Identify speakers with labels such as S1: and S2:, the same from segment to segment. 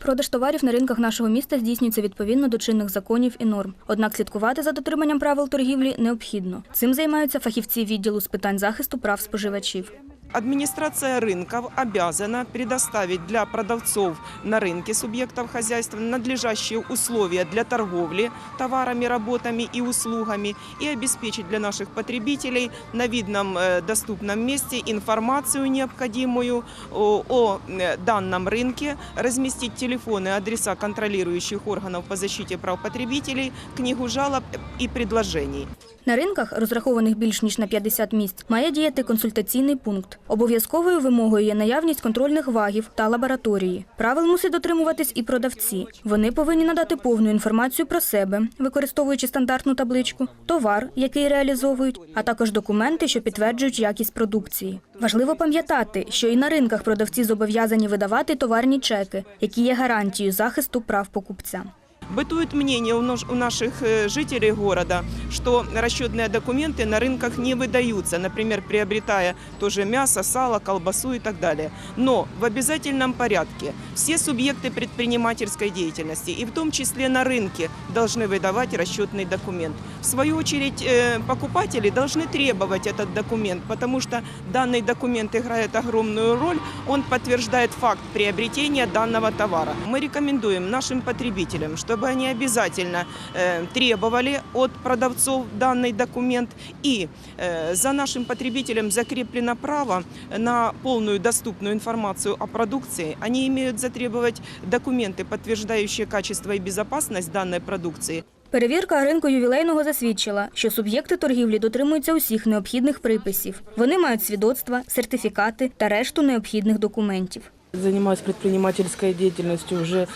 S1: Продаж товарів на ринках нашого міста здійснюється відповідно до чинних законів і норм. Однак слідкувати за дотриманням правил торгівлі необхідно. Цим займаються фахівці відділу з питань захисту прав споживачів.
S2: Администрация рынков обязана предоставить для продавцов на рынке субъектов хозяйства надлежащие условия для торговли товарами, работами и услугами и обеспечить для наших потребителей на видном э, доступном месте информацию необходимую о, о, э, данном рынке, разместить телефоны и адреса контролирующих органов по защите прав потребителей, книгу жалоб и предложений.
S1: На ринках, розрахованих більш ніж на 50 місць, має діяти консультаційний пункт. Обов'язковою вимогою є наявність контрольних вагів та лабораторії. Правил мусять дотримуватись і продавці. Вони повинні надати повну інформацію про себе, використовуючи стандартну табличку, товар, який реалізовують, а також документи, що підтверджують якість продукції. Важливо пам'ятати, що і на ринках продавці зобов'язані видавати товарні чеки, які є гарантією захисту прав покупця.
S2: Бытует мнение у наш- у наших э, жителей города, что расчетные документы на рынках не выдаются, например, приобретая тоже мясо, сало, колбасу и так далее. Но в обязательном порядке все субъекты предпринимательской деятельности, и в том числе на рынке, должны выдавать расчетный документ. В свою очередь, э, покупатели должны требовать этот документ, потому что данный документ играет огромную роль, он подтверждает факт приобретения данного товара. Мы рекомендуем нашим потребителям, чтобы они обязательно э, требовали от продавцов данный документ, и э, за нашим потребителям закреплено право на полную доступную информацию о продукции. Они имеют затребовать документы, подтверждающие качество и безопасность данной продукции,
S1: Перевірка ринку ювілейного засвідчила, що суб'єкти торгівлі дотримуються усіх необхідних приписів. Вони мають свідоцтва, сертифікати та решту необхідних документів.
S3: Занимаюсь предпринимательской деятельностью уже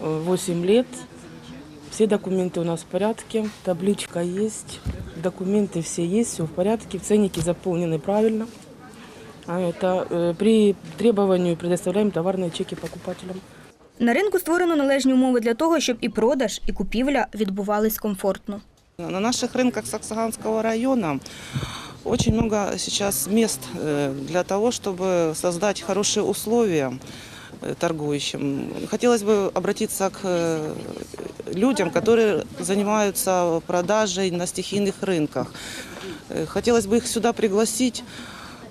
S3: э, 8 лет. Все документы у нас в порядке, табличка есть, документы все есть, все в порядке, ценники заполнены правильно. А это э, при требовании предоставляем товарные чеки покупателям.
S1: На ринку створено належні умови для того, щоб і продаж, і купівля відбувались комфортно.
S4: На наших рынках Саксаганского района очень много сейчас мест э, для того, чтобы создать хорошие условия э, торгующим. Хотелось бы обратиться к э, людям, которые занимаются продажей на стихийных рынках. Э, Хотелось бы их сюда пригласить.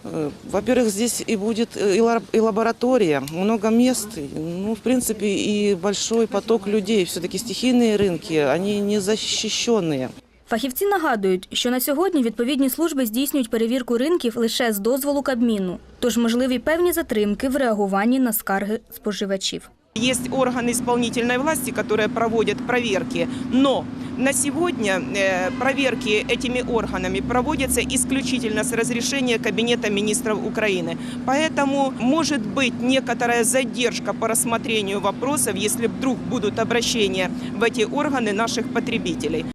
S4: Э, Во-первых, здесь и будет э, и лар- и лаборатория, много мест, и, ну, в принципе, и большой поток людей. Все-таки стихийные рынки, они не защищенные.
S1: Фахівці нагадують, що на сьогодні відповідні служби здійснюють перевірку ринків лише з дозволу Кабміну, тож можливі певні затримки в реагуванні на скарги споживачів.
S2: Есть органы исполнительной власти, которые проводят проверки, но на сегодня э, проверки этими органами проводятся исключительно с разрешения Кабинета министров Украины. Поэтому может быть некоторая задержка по рассмотрению вопросов, если вдруг будут обращения в эти органы наших потребителей.